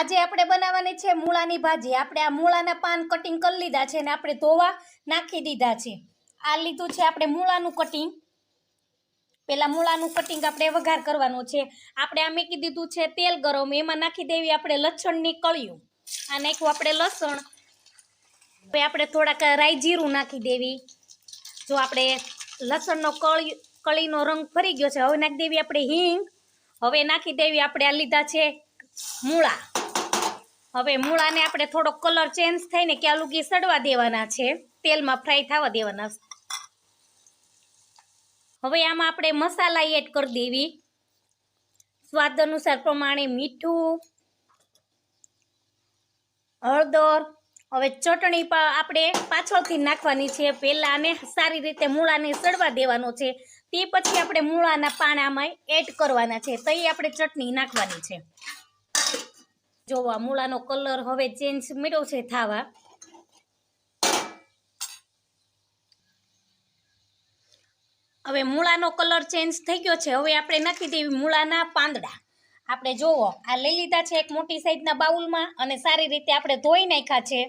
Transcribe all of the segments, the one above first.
આજે આપણે બનાવવાની છે મૂળાની ભાજી. આપણે આ મૂળાના પાન કટિંગ કરી લીધા છે અને આપણે ધોવા નાખી દીધા છે. આ લીધું છે આપણે મૂળાનું કટિંગ પેલા મૂળાનું કટિંગ આપણે વઘાર કરવાનું છે. આપણે આ મેકી દીધું છે તેલ ગરમ. એમાં નાખી દેવી આપણે લસણની કળિયું આ નાખ્યું આપણે લસણ. હવે આપણે થોડાક રાઈ જીરું નાખી દેવી. જો આપણે લસણનો કળી, કળીનો રંગ ફરી ગયો છે, હવે નાખી દેવી આપણે હિંગ. હવે નાખી દેવી આપણે આ લીધા છે મૂળા. હવે મૂળાને આપણે થોડો કલર ચેન્જ થઈને કે આલુગી સડવા દેવાના છે. તેલમાં ફ્રાય થવા દેવાના હવે આમાં આપણે મસાલા એડ કરી દેવી. સ્વાદ અનુસાર પ્રમાણે મીઠું, હળદર. હવે ચટણી પણ આપણે પાછળથી નાખવાની છે. પહેલાં આને સારી રીતે મૂળાને સડવા દેવાનો છે. તે પછી આપણે મૂળાના પાણામાં એડ કરવાના છે. તઈ આપણે ચટણી નાખવાની છે. જોવા, મૂળાનો કલર હવે ચેન્જ મળ્યો છે થાવા. હવે મૂળાનો કલર ચેન્જ થઈ ગયો છે. હવે આપણે નાખી દેવી મૂળાના પાંદડા. આપણે જોવો, આ લઈ લીધા છે એક મોટી સાઈઝના બાઉલમાં અને સારી રીતે આપણે ધોઈ નાખ્યા છે.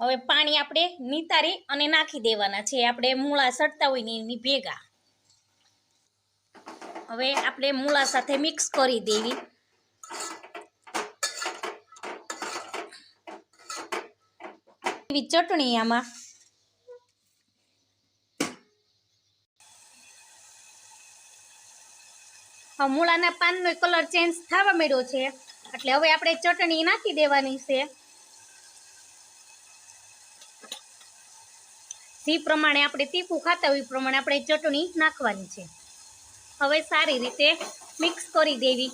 હવે પાણી આપણે નિતારી અને નાખી દેવાના છે. આપણે મૂળા સડતા હોય ને એની ભેગા. હવે આપણે મૂળા સાથે મિક્સ કરી દેવી. એવી ચટણી આમાં. મૂળાના પાનનો કલર ચેન્જ થવા મળ્યો છે. એટલે હવે આપણે ચટણી નાખી દેવાની છે. જે પ્રમાણે આપણે તીખું ખાતા હોય પ્રમાણે આપણે ચટણી નાખવાની છે. હવે સારી રીતે મિક્સ કરી દેવી.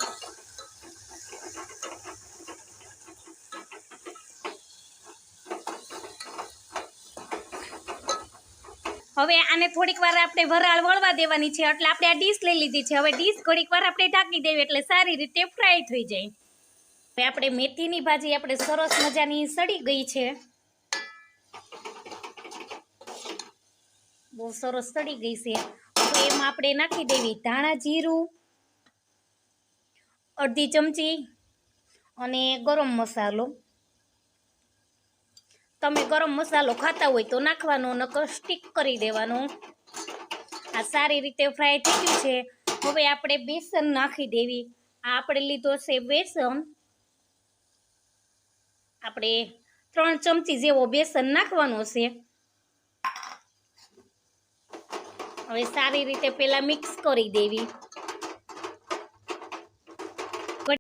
હવે આને થોડીક વાર આપણે વરાળ વળવા દેવાની છે, એટલે આપણે આ ડીશ લઈ લીધી છે. હવે ડીશ ઘડીક વાર આપણે ઢાંકી દેવી, એટલે સારી રીતે ફ્રાય થઈ જાય. હવે આપણે મેથીની ભાજી આપણે સરસ મજાની સડી ગઈ છે. બહુ સરસ સડી ગઈ છે. હવે એમાં આપણે નાખી દેવી ધાણા જીરું, અડધી ચમચી અને ગરમ મસાલો. તમે ગરમ મસાલો ખાતા હોય તો નાખવાનો, નકર સ્ટીક કરી દેવાનો. આ સારી રીતે ફ્રાય થઈ ગયું છે. હવે આપણે બેસન નાખી દેવી. આ આપણે લીધો છે બેસન. આપણે ત્રણ ચમચી જેવો બેસન નાખવાનો છે. હવે સારી રીતે પેલા મિક્સ કરી દેવી.